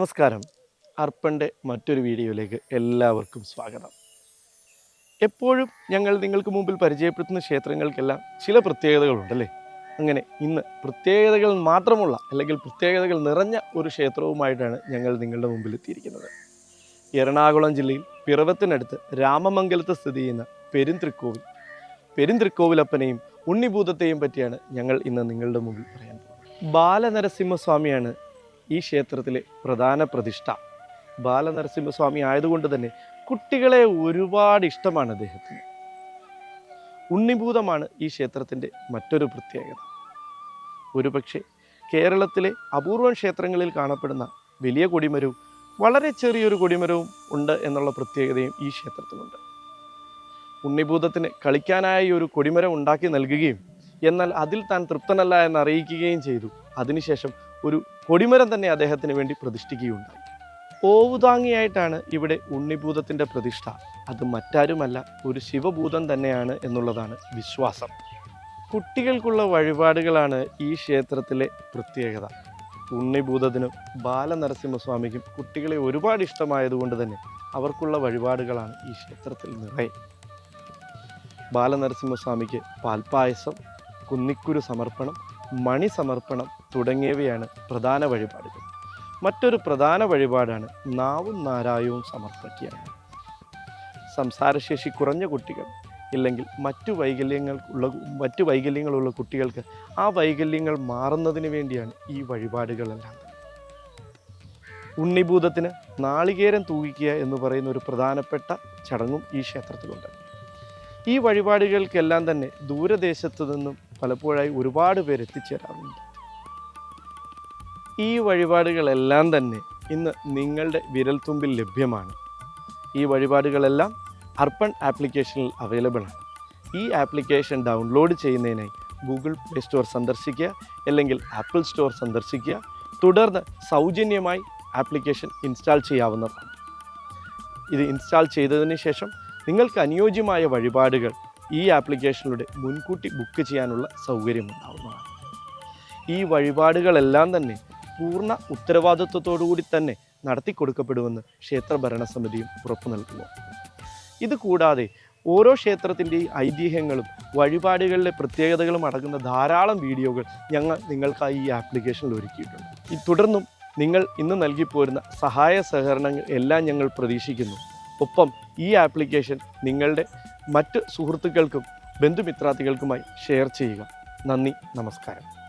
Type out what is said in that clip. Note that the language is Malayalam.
നമസ്കാരം. അർപ്പന്റെ മറ്റൊരു വീഡിയോയിലേക്ക് എല്ലാവർക്കും സ്വാഗതം. എപ്പോഴും ഞങ്ങൾ നിങ്ങൾക്ക് മുമ്പിൽ പരിചയപ്പെടുത്തുന്ന ക്ഷേത്രങ്ങൾക്കെല്ലാം ചില പ്രത്യേകതകളുണ്ടല്ലേ? അങ്ങനെ ഇന്ന് പ്രത്യേകതകൾ മാത്രമുള്ള അല്ലെങ്കിൽ പ്രത്യേകതകൾ നിറഞ്ഞ ഒരു ക്ഷേത്രവുമായിട്ടാണ് ഞങ്ങൾ നിങ്ങളുടെ മുമ്പിൽ എത്തിയിരിക്കുന്നത്. എറണാകുളം ജില്ലയിൽ പിറവത്തിനടുത്ത് രാമമംഗലത്ത് സ്ഥിതി ചെയ്യുന്ന പെരുന്തൃക്കോവിൽ. പെരുന്തൃക്കോവിലപ്പനെയും ഉണ്ണിഭൂതത്തെയും പറ്റിയാണ് ഞങ്ങൾ ഇന്ന് നിങ്ങളുടെ മുമ്പിൽ പറയാൻ പോകുന്നത്. ബാലനരസിംഹസ്വാമിയാണ് ഈ ക്ഷേത്രത്തിലെ പ്രധാന പ്രതിഷ്ഠ. ബാലനരസിംഹസ്വാമി ആയതുകൊണ്ട് തന്നെ കുട്ടികളെ ഒരുപാട് ഇഷ്ടമാണ് അദ്ദേഹത്തിന്. ഉണ്ണിഭൂതമാണ് ഈ ക്ഷേത്രത്തിന്റെ മറ്റൊരു പ്രത്യേകത. ഒരുപക്ഷെ കേരളത്തിലെ അപൂർവം ക്ഷേത്രങ്ങളിൽ കാണപ്പെടുന്ന വലിയ കൊടിമരവും വളരെ ചെറിയൊരു കൊടിമരവും ഉണ്ട് എന്നുള്ള പ്രത്യേകതയും ഈ ക്ഷേത്രത്തിനുണ്ട്. ഉണ്ണിഭൂതത്തിന് കളിക്കാനായി ഒരു കൊടിമരം ഉണ്ടാക്കി നൽകുകയും എന്നാൽ അതിൽ താൻ തൃപ്തനല്ല എന്ന് അറിയിക്കുകയും ചെയ്തു. അതിനുശേഷം ഒരു കൊടിമരം തന്നെ അദ്ദേഹത്തിന് വേണ്ടി പ്രതിഷ്ഠിക്കുകയുണ്ടായി. ഓവുതാങ്ങിയായിട്ടാണ് ഇവിടെ ഉണ്ണിഭൂതത്തിന്റെ പ്രതിഷ്ഠ. അത് മറ്റാരുമല്ല ഒരു ശിവഭൂതം തന്നെയാണ് എന്നുള്ളതാണ് വിശ്വാസം. കുട്ടികൾക്കുള്ള വഴിപാടുകളാണ് ഈ ക്ഷേത്രത്തിലെ പ്രത്യേകത. ഉണ്ണിഭൂതത്തിനും ബാലനരസിംഹസ്വാമിക്കും കുട്ടികളെ ഒരുപാട് ഇഷ്ടമായതുകൊണ്ട് തന്നെ അവർക്കുള്ള വഴിപാടുകളാണ് ഈ ക്ഷേത്രത്തിൽ നിറയെ. ബാലനരസിംഹസ്വാമിക്ക് പാൽപ്പായസം കുന്നിക്കുരു സമർപ്പണം മണി സമർപ്പണം തുടങ്ങിയവയാണ് പ്രധാന വഴിപാടുകൾ. മറ്റൊരു പ്രധാന വഴിപാടാണ് നാവും നാരായവും സമർപ്പിക്കുക സംസാരശേഷി കുറഞ്ഞ കുട്ടികൾ ഇല്ലെങ്കിൽ മറ്റു വൈകല്യങ്ങൾക്കുള്ള മറ്റു വൈകല്യങ്ങളുള്ള കുട്ടികൾക്ക് ആ വൈകല്യങ്ങൾ മാറുന്നതിന് വേണ്ടിയാണ് ഈ വഴിപാടുകളെല്ലാം. ഉണ്ണിഭൂതത്തിന് നാളികേരം തൂകിക്കുക എന്ന് പറയുന്ന ഒരു പ്രധാനപ്പെട്ട ചടങ്ങും ഈ ക്ഷേത്രത്തിലുണ്ട്. ഈ വഴിപാടുകൾക്കെല്ലാം തന്നെ ദൂരദേശത്തു നിന്നും പലപ്പോഴായി ഒരുപാട് പേർ എത്തിച്ചേരാറുണ്ട്. ഈ വഴിപാടുകളെല്ലാം തന്നെ ഇന്ന് നിങ്ങളുടെ വിരൽത്തുമ്പിൽ ലഭ്യമാണ്. ഈ വഴിപാടുകളെല്ലാം അർപ്പൺ ആപ്ലിക്കേഷനിൽ അവൈലബിൾ ആണ്. ഈ ആപ്ലിക്കേഷൻ ഡൗൺലോഡ് ചെയ്യുന്നതിനായി ഗൂഗിൾ പ്ലേ സ്റ്റോർ സന്ദർശിക്കുക അല്ലെങ്കിൽ ആപ്പിൾ സ്റ്റോർ സന്ദർശിക്കുക. തുടർന്ന് സൗജന്യമായി ആപ്ലിക്കേഷൻ ഇൻസ്റ്റാൾ ചെയ്യാവുന്നതാണ്. ഇത് ഇൻസ്റ്റാൾ ചെയ്തതിന് ശേഷം നിങ്ങൾക്ക് അനുയോജ്യമായ വഴിപാടുകൾ ഈ ആപ്ലിക്കേഷനിലൂടെ മുൻകൂട്ടി ബുക്ക് ചെയ്യാനുള്ള സൗകര്യമുണ്ടാവുന്നതാണ്. ഈ വഴിപാടുകളെല്ലാം തന്നെ പൂർണ ഉത്തരവാദിത്വത്തോടുകൂടി തന്നെ നടത്തി കൊടുക്കപ്പെടുമെന്ന് ക്ഷേത്ര ഭരണസമിതിയും ഉറപ്പു നൽകുന്നു. ഇത് കൂടാതെ ഓരോ ക്ഷേത്രത്തിന്റെയും ഐതിഹ്യങ്ങളും വഴിപാടുകളിലെ പ്രത്യേകതകളും അടങ്ങുന്ന ധാരാളം വീഡിയോകൾ ഞങ്ങൾ നിങ്ങൾക്കായി ഈ ആപ്ലിക്കേഷനിൽ ഒരുക്കിയിട്ടുണ്ട്. ഈ തുടർന്നും നിങ്ങൾ ഇന്ന് നൽകിപ്പോരുന്ന സഹായ സഹകരണങ്ങൾ എല്ലാം ഞങ്ങൾ പ്രതീക്ഷിക്കുന്നു. ഒപ്പം ഈ ആപ്ലിക്കേഷൻ നിങ്ങളുടെ മറ്റ് സുഹൃത്തുക്കൾക്കും ബന്ധുമിത്രാദികൾക്കുമായി ഷെയർ ചെയ്യുക. നന്ദി നമസ്കാരം.